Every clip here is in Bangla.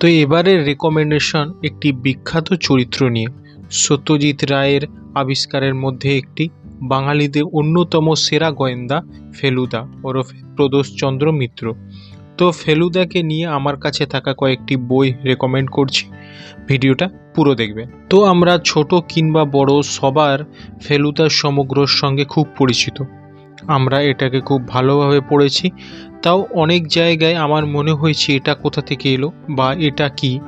তো এবারের রেকমেন্ডেশন একটি বিখ্যাত চরিত্র নিয়ে। সত্যজিৎ রায়ের আবিষ্কারের মধ্যে একটি। বাঙালিদের অন্যতম সেরা গোয়েন্দা ফেলুদা ওরফে প্রদোষচন্দ্র মিত্র। তো ফেলুদাকে নিয়ে আমার কাছে থাকা কয়েকটি বই রেকমেন্ড করছি। ভিডিওটা পুরো দেখবে তো আমরা ছোট কিংবা বড় সবার ফেলুদার সমগ্রর সঙ্গে খুব পরিচিত। আমরা এটাকে খুব ভালোভাবে পড়েছি। তাও অনেক জায়গায় আমার মনে হয়েছে এটা কোথা থেকে এলো বা এটা কি?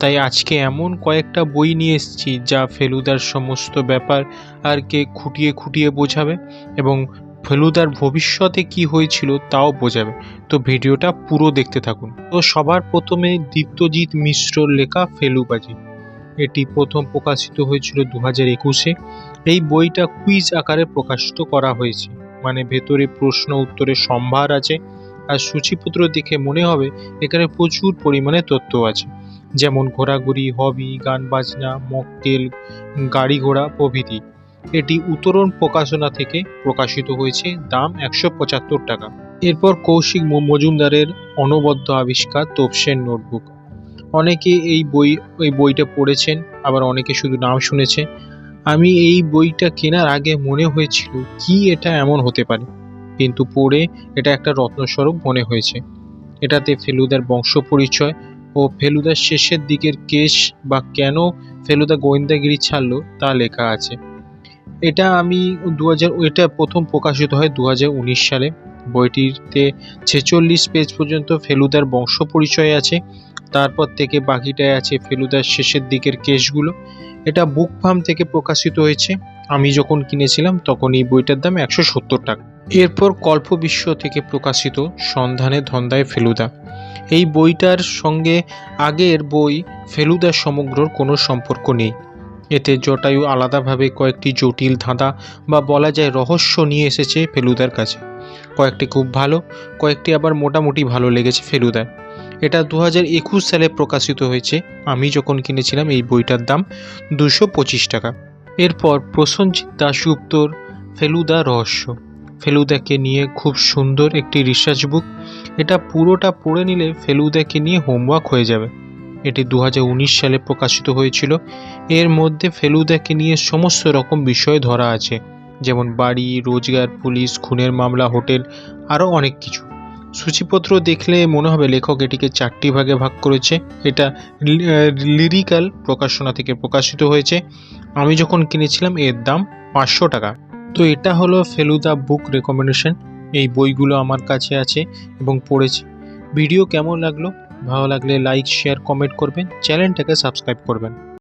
তাই আজকে এমন কয়েকটা বই নিয়ে এসেছি যা ফেলুদার সমস্ত ব্যাপার আর কে খুঁটিয়ে খুঁটিয়ে বোঝাবে এবং ফেলুদার ভবিষ্যতে কি হয়েছিল তাও বোঝাবে। তো ভিডিওটা পুরো দেখতে থাকুন। তো সবার প্রথমে দীপ্তজিৎ মিশ্রর লেখা ফেলুবাজি। এটি প্রথম প্রকাশিত হয়েছিল দু হাজার একুশে। এই বইটা কুইজ আকারে প্রকাশিত করা হয়েছে। মানে ভেতরে প্রশ্ন উত্তরের সম্ভার আছে। আর সূচিপত্র দেখে মনে হবে এখানে প্রচুর পরিমাণে তথ্য আছে। যেমন ঘোরাঘুরি হবি, গান বাজনা, মকটেল, গাড়ি ঘোড়া প্রভৃতি। এটি উত্তরণ প্রকাশনা থেকে প্রকাশিত হয়েছে, দাম একশো পঁচাত্তর টাকা। এরপর কৌশিক মজুমদারের অনবদ্য আবিষ্কার তোপসের নোটবুক। অনেকে এই বই, এই বইটা পড়েছেন, আবার অনেকে শুধু নাম শুনেছে আমি এই বইটা কেনার আগে মনে হয়েছিল কি এটা এমন হতে পারে। কিন্তু পড়ে এটা একটা রত্নস্বরূপ মনে হয়েছে। এটাতে ফেলুদার বংশ পরিচয় ও ফেলুদার শেষের দিকের কেশ বা কেন ফেলুদা গোয়েন্দাগিরি ছাড়লো তা লেখা আছে। এটা আমি দু হাজার এটা প্রথম প্রকাশিত হয় দু হাজার উনিশ সালে। বইটিতে ছেচল্লিশ পেজ পর্যন্ত ফেলুদার বংশ পরিচয় আছে। তারপর থেকে বাকিটায় আছে ফেলুদার শেষের দিকের কেসগুলো এটা বুক ফার্ম থেকে প্রকাশিত হয়েছে। আমি যখন কিনেছিলাম, তখন এই বইটার দাম একশো সত্তর টাকা। এরপর কল্প বিশ্ব থেকে প্রকাশিত সন্ধানে ধন্দায় ফেলুদা। এই বইটার সঙ্গে আগের বই ফেলুদা সমগ্রর কোনো সম্পর্ক নেই। এতে জটায়ু আলাদাভাবে কয়েকটি জটিল ধাঁধা বা বলা যায় রহস্য নিয়ে এসেছে ফেলুদার কাছে। কয়েকটি খুব ভালো, কয়েকটি আবার মোটামুটি ভালো লেগেছে ফেলুদার। এটা দু হাজার একুশ সালে প্রকাশিত হয়েছে। আমি যখন কিনেছিলাম এই বইটার দাম দুশো পঁচিশ টাকা। এরপর প্রসেনজিৎ দাশগুপ্তর ফেলুদা রহস্য। ফেলুদাকে নিয়ে খুব সুন্দর একটি রিসার্চ বুক এটা পুরোটা পড়ে নিলে ফেলুদাকে নিয়ে হোমওয়ার্ক হয়ে যাবে। এটি দু হাজার উনিশ সালে প্রকাশিত হয়েছিল। এর মধ্যে ফেলুদাকে নিয়ে সমস্ত রকম বিষয় ধরা আছে। যেমন বাড়ি, রোজগার, পুলিশ, খুনের মামলা, হোটেল, আরও অনেক কিছু। সূচিপত্র দেখলে মনে হবে লেখক এটিকে চারটি ভাগে ভাগ করেছে। এটা লিরিক্যাল প্রকাশনা থেকে প্রকাশিত হয়েছে। আমি যখন কিনেছিলাম, এর দাম পাঁচশো টাকা। তো এটা হলো ফেলুদা বুক রেকমেন্ডেশন। এই বইগুলো আমার কাছে আছে এবং পড়েছি। ভিডিও কেমন লাগল? ভালো লাগলে লাইক, শেয়ার, কমেন্ট করবেন। চ্যানেলটাকে সাবস্ক্রাইব করবেন।